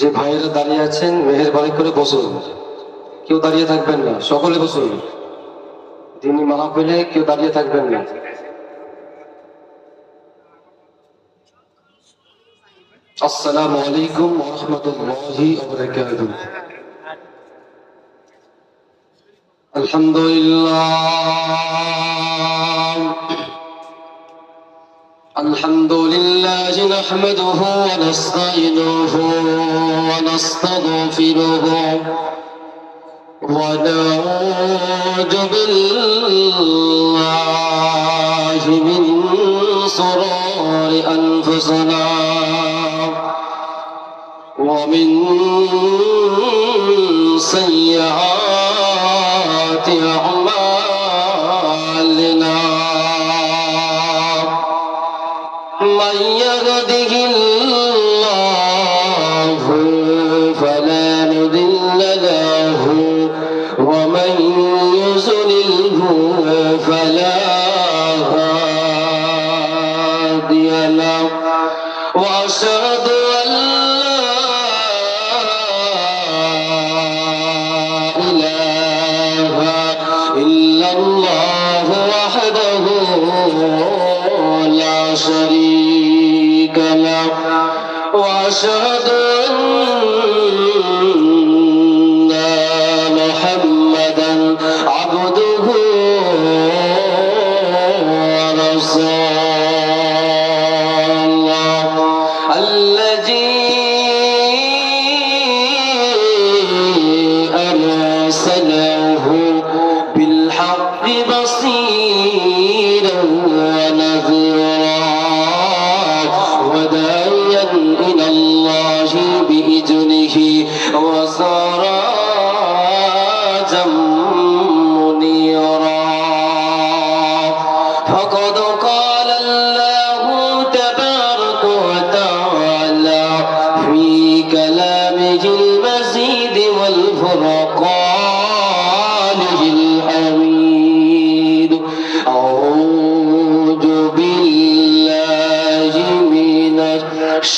যে ভাইয়েরা দাঁড়িয়ে আছেন, মেহেরবানি করে বসুন। কেউ দাঁড়িয়ে থাকবেন না, সকলে বসুন। দিনী মাহফিলে কেউ দাঁড়িয়ে থাকবেন না। আসসালামু আলাইকুম রহমতুল্লাহি আলহামদুলিল্লাহ। الحمد لله نحمده ونستعينه ونستغفره ونعوذ بالله من شرور أنفسنا ومن سيئات أعمالنا. يهده الله فلا مضل له ومن يضلله فلا هادي له. وأشهد أن لا شريك له واشهد ان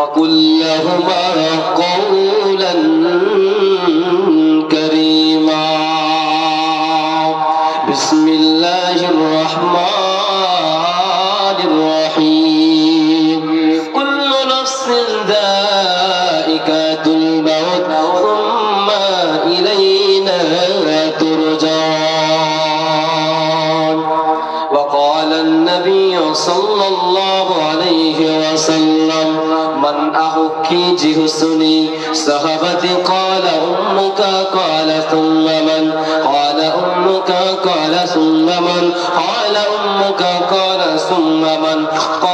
وقل لهما قولا من أحكي جهسني صحبتي قال أمك قال ثم من قال أمك قال ثم من قال أمك قال ثم من قال